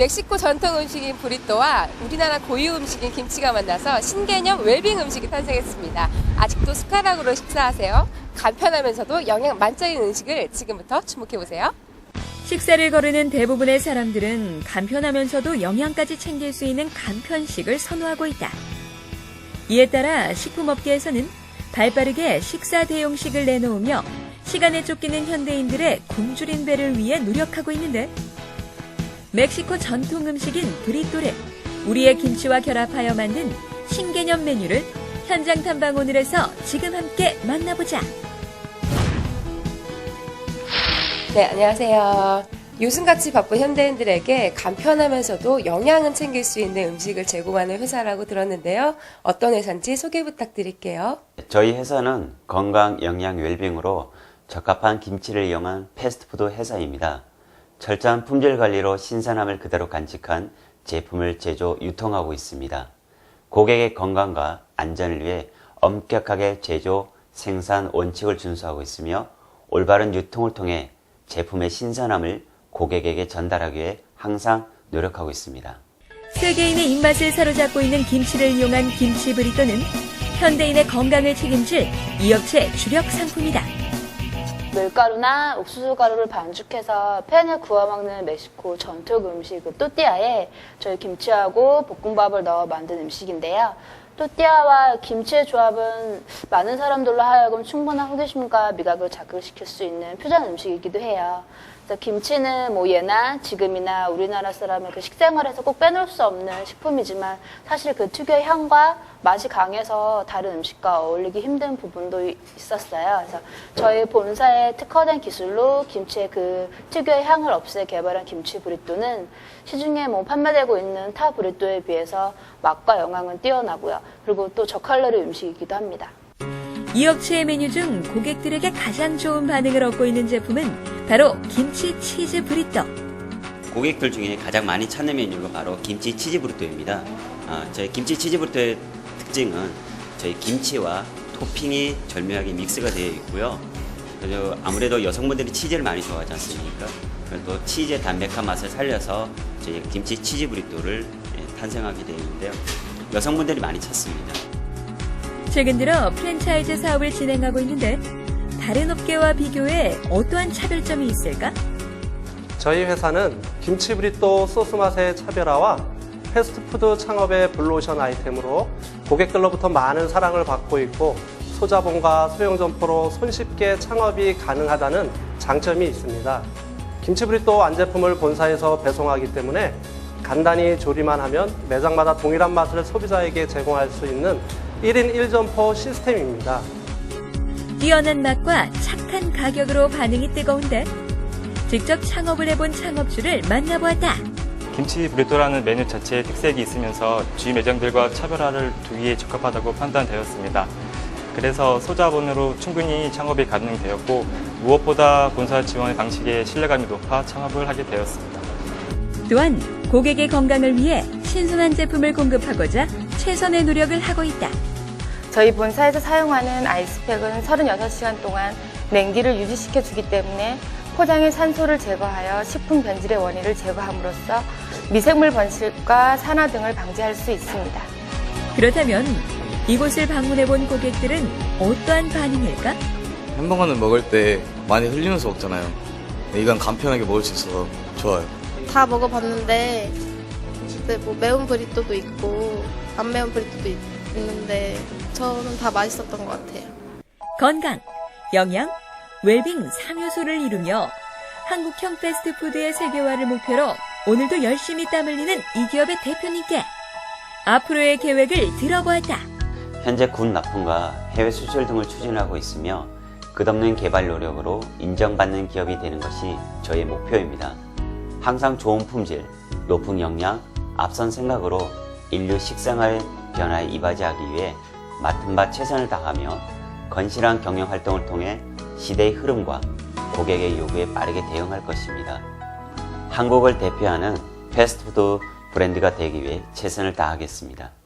멕시코 전통 음식인 브리또와 우리나라 고유 음식인 김치가 만나서 신개념 웰빙 음식이 탄생했습니다. 아직도 숟가락으로 식사하세요? 간편하면서도 영양 만점인 음식을 지금부터 주목해보세요. 식사를 거르는 대부분의 사람들은 간편하면서도 영양까지 챙길 수 있는 간편식을 선호하고 있다. 이에 따라 식품업계에서는 발 빠르게 식사 대용식을 내놓으며 시간에 쫓기는 현대인들의 굶주린 배를 위해 노력하고 있는데 멕시코 전통 음식인 브리또를 우리의 김치와 결합하여 만든 신개념 메뉴를 현장 탐방 오늘에서 지금 함께 만나보자. 네, 안녕하세요. 요즘같이 바쁜 현대인들에게 간편하면서도 영양은 챙길 수 있는 음식을 제공하는 회사라고 들었는데요. 어떤 회사인지 소개 부탁드릴게요. 저희 회사는 건강, 영양, 웰빙으로 적합한 김치를 이용한 패스트푸드 회사입니다. 철저한 품질 관리로 신선함을 그대로 간직한 제품을 제조, 유통하고 있습니다. 고객의 건강과 안전을 위해 엄격하게 제조, 생산 원칙을 준수하고 있으며 올바른 유통을 통해 제품의 신선함을 고객에게 전달하기 위해 항상 노력하고 있습니다. 세계인의 입맛을 사로잡고 있는 김치를 이용한 김치 브리또는 현대인의 건강을 책임질 이 업체 주력 상품이다. 밀가루나 옥수수 가루를 반죽해서 팬에 구워 먹는 멕시코 전통 음식 그 또띠아에 저희 김치하고 볶음밥을 넣어 만든 음식인데요. 또띠아와 김치의 조합은 많은 사람들로 하여금 충분한 호기심과 미각을 자극시킬 수 있는 표준 음식이기도 해요. 그래서 김치는 뭐 예나 지금이나 우리나라 사람의 그 식생활에서 꼭 빼놓을 수 없는 식품이지만 사실 그 특유의 향과 맛이 강해서 다른 음식과 어울리기 힘든 부분도 있었어요. 그래서 저희 본사의 특화된 기술로 김치의 그 특유의 향을 없애 개발한 김치 브리또는 시중에 뭐 판매되고 있는 타 브리또에 비해서 맛과 영양은 뛰어나고요. 그리고 또 저칼로리 음식이기도 합니다. 이 업체의 메뉴 중 고객들에게 가장 좋은 반응을 얻고 있는 제품은 바로 김치 치즈 브리또. 고객들 중에 가장 많이 찾는 메뉴가 바로 김치 치즈 브루토입니다. 아, 저희 김치 치즈 브루토의 특징은 저희 김치와 토핑이 절묘하게 믹스가 되어 있고요. 그리고 아무래도 여성분들이 치즈를 많이 좋아하지 않습니까? 그래서 치즈의 담백한 맛을 살려서 저희 김치 치즈 브리또를 예, 탄생하게 되어 있는데요. 여성분들이 많이 찾습니다. 최근 들어 프랜차이즈 사업을 진행하고 있는데 다른 업계와 비교해 어떠한 차별점이 있을까? 저희 회사는 김치 브리또 소스 맛의 차별화와 패스트푸드 창업의 블루오션 아이템으로 고객들로부터 많은 사랑을 받고 있고 소자본과 소형 점포로 손쉽게 창업이 가능하다는 장점이 있습니다. 김치 브리또 완제품을 본사에서 배송하기 때문에 간단히 조리만 하면 매장마다 동일한 맛을 소비자에게 제공할 수 있는 1인 1점포 시스템입니다. 뛰어난 맛과 착한 가격으로 반응이 뜨거운데 직접 창업을 해본 창업주를 만나보았다. 김치 브리또라는 메뉴 자체에 특색이 있으면서 주위 매장들과 차별화를 두기에 적합하다고 판단되었습니다. 그래서 소자본으로 충분히 창업이 가능되었고 무엇보다 본사 지원의 방식에 신뢰감이 높아 창업을 하게 되었습니다. 또한 고객의 건강을 위해 신선한 제품을 공급하고자 최선의 노력을 하고 있다. 저희 본사에서 사용하는 아이스팩은 36시간 동안 냉기를 유지시켜 주기 때문에 포장의 산소를 제거하여 식품 변질의 원인을 제거함으로써 미생물 번식과 산화 등을 방지할 수 있습니다. 그렇다면 이곳을 방문해 본 고객들은 어떠한 반응일까? 햄버거는 먹을 때 많이 흘리면서 먹잖아요. 이건 간편하게 먹을 수 있어서 좋아요. 다 먹어봤는데 근데 뭐 매운 브리또도 있고 안 매운 브리또도 있, 있는데 저는 다 맛있었던 것 같아요. 건강, 영양, 웰빙 3요소를 이루며 한국형 패스트푸드의 세계화를 목표로 오늘도 열심히 땀 흘리는 이 기업의 대표님께 앞으로의 계획을 들어보았다. 현재 군 납품과 해외 수출 등을 추진하고 있으며 끝없는 개발 노력으로 인정받는 기업이 되는 것이 저의 목표입니다. 항상 좋은 품질, 높은 영양, 앞선 생각으로 인류 식생활 변화에 이바지하기 위해 맡은 바 최선을 다하며 건실한 경영 활동을 통해 시대의 흐름과 고객의 요구에 빠르게 대응할 것입니다. 한국을 대표하는 패스트푸드 브랜드가 되기 위해 최선을 다하겠습니다.